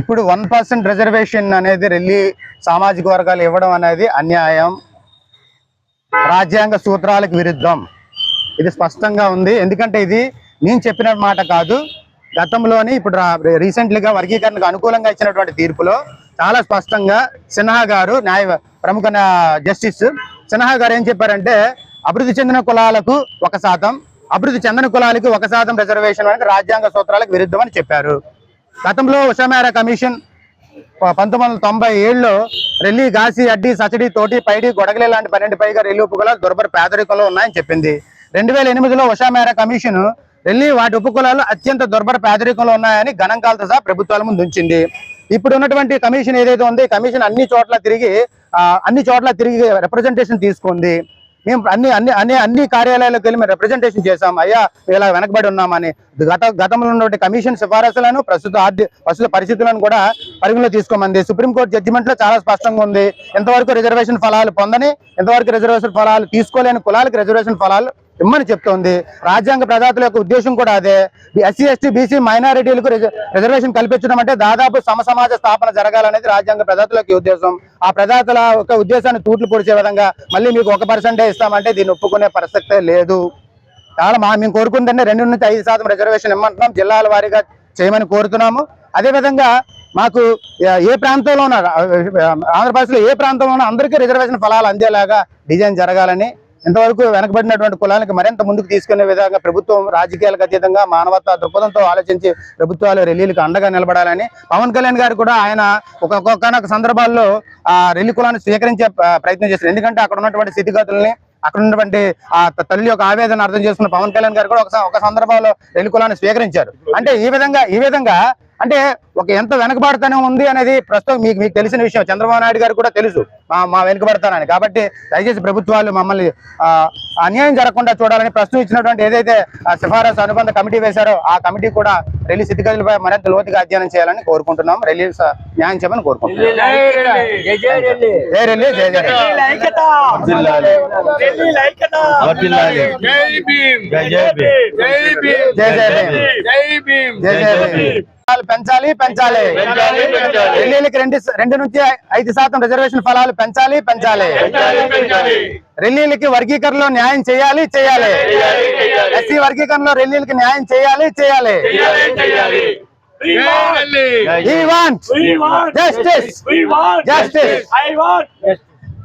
ఇప్పుడు one percent reservation అనేది రెల్లి సామాజిక వర్గాలు ఇవ్వడం అనేది అన్యాయం. రాజ్యాంగ సూత్రాలకు విరుద్ధం. ఇది స్పష్టంగా ఉంది. ఎందుకంటే ఇది నేను చెప్పిన మాట కాదు. గతంలోని ఇప్పుడు రీసెంట్లీగా వర్గీకరణకు అనుకూలంగా ఇచ్చినటువంటి తీర్పులో చాలా స్పష్టంగా సిన్హా గారు న్యాయ ప్రముఖ జస్టిస్ సిన్హా గారు ఏం చెప్పారంటే అభివృద్ధి చెందిన కులాలకు ఒక శాతం అభివృద్ధి చెందిన కులాలకు ఒక శాతం రిజర్వేషన్ అనేది రాజ్యాంగ సూత్రాలకు విరుద్ధం అని చెప్పారు. గతంలో ఉషామేర కమిషన్ పంతొమ్మిది వందల తొంభై ఏడులో రెల్లి గాసి అడ్డి సచడి తోటి పైడి గొడగలే లాంటి పన్నెండు పైగా రెల్లి ఉపకులాలు దుర్భర పేదరికంలో ఉన్నాయని చెప్పింది. రెండు వేల ఎనిమిదిలో ఉషామేర కమిషన్ రెల్లి వాటి ఉపకులాలు అత్యంత దుర్భర పేదరికంలో ఉన్నాయని గణాంకాలతో సహా ప్రభుత్వాల ముందు ఉంచింది. ఇప్పుడు ఉన్నటువంటి కమిషన్ ఏదైతే ఉంది కమిషన్ అన్ని చోట్ల తిరిగి అన్ని చోట్ల తిరిగి రిప్రజెంటేషన్ తీసుకుంది. మేము అన్ని అన్ని అన్ని అన్ని కార్యాలయాలకు వెళ్ళి మేము రిప్రజెంటేషన్ చేశాం. అయ్యా ఇలా వెనకబడి ఉన్నామని. గత గతంలో ఉన్నటువంటి కమిషన్ సిఫారసులను ప్రస్తుత ఆర్థిక ప్రస్తుత పరిస్థితులను కూడా పరిగణలో తీసుకోమంది. సుప్రీంకోర్టు జడ్జిమెంట్లో చాలా స్పష్టంగా ఉంది. ఎంతవరకు రిజర్వేషన్ ఫలాలు పొందని ఎంతవరకు రిజర్వేషన్ ఫలాలు తీసుకోలేని కులాలకు రిజర్వేషన్ ఫలాలు ఇమ్మని చెప్తోంది. రాజ్యాంగ ప్రదాతల యొక్క ఉద్దేశం కూడా అదే. ఎస్సీ ఎస్టీ బీసీ మైనారిటీలకు రిజర్వేషన్ కల్పించడం అంటే దాదాపు సమసమాజ స్థాపన జరగాలనేది రాజ్యాంగ ప్రదాతల యొక్క ఉద్దేశం. ఆ ప్రదాతల యొక్క ఉద్దేశాన్ని తూట్లు పొడిచే విధంగా మళ్ళీ మీకు ఒక పర్సెంటే ఇస్తామంటే దీన్ని ఒప్పుకునే పరిస్థితే లేదు. చాలా మా మేము కోరుకుందంటే రెండు నుంచి ఐదు శాతం రిజర్వేషన్ ఇమ్మంటున్నాం. జిల్లాల వారీగా చేయమని కోరుతున్నాము. అదేవిధంగా మాకు ఏ- ఏ ప్రాంతంలో ఉన్న ఆంధ్రప్రదేశ్లో ఏ ప్రాంతంలో ఉన్న అందరికీ రిజర్వేషన్ ఫలాలు అందేలాగా డిజైన్ జరగాలని ఇంతవరకు వెనకబడినటువంటి కులానికి మరింత ముందుకు తీసుకునే విధంగా ప్రభుత్వం రాజకీయాలకు అతీతంగా మానవత్వ దృక్పథంతో ఆలోచించి ప్రభుత్వాలు రెల్లీలకు అండగా నిలబడాలని పవన్ కళ్యాణ్ గారు కూడా ఆయన ఒక ఒక్కొక్కనొక సందర్భాల్లో ఆ రెల్లి కులాన్ని స్వీకరించే ప్రయత్నం చేశారు. ఎందుకంటే అక్కడ ఉన్నటువంటి స్థితిగతుల్ని అక్కడ ఉన్నటువంటి ఆ తల్లి యొక్క ఆవేదన అర్థం చేసుకున్న పవన్ కళ్యాణ్ గారు కూడా ఒక ఒక సందర్భంలో రెల్లి కులాన్ని స్వీకరించారు. అంటే ఈ విధంగా ఈ విధంగా అంటే ఒక ఎంత వెనకబడతనం ఉంది అనేది ప్రస్తుతం మీకు మీకు తెలిసిన విషయం. చంద్రబాబు నాయుడు గారు కూడా తెలుసు. మా మా వెనుకబడతానని. కాబట్టి దయచేసి ప్రభుత్వాలు మమ్మల్ని అన్యాయం జరగకుండా చూడాలని ప్రస్తుతం ఇచ్చినటువంటి ఏదైతే ఆ సిఫారసు అనుబంధ కమిటీ వేశారో ఆ కమిటీ కూడా రెల్లి స్థితిగతులపై మరింత లోతుగా అధ్యయనం చేయాలని కోరుకుంటున్నాం. రెల్లి స- న్యాయం చేయమని కోరుకుంటున్నాం. జై జై జై. జై ఫలాలు పెంచాలి పెంచాలి. రెల్లీలకి రెండు రెండు నుంచి ఐదు శాతం రిజర్వేషన్ ఫలాలు పెంచాలి పెంచాలి. రెల్లీలకి వర్గీకరణలో న్యాయం చేయాలి చేయాలి. ఎస్సీ వర్గీకరణలో రెల్లీలకి న్యాయం చేయాలి చేయాలి. చేయాలి, చేయాలి.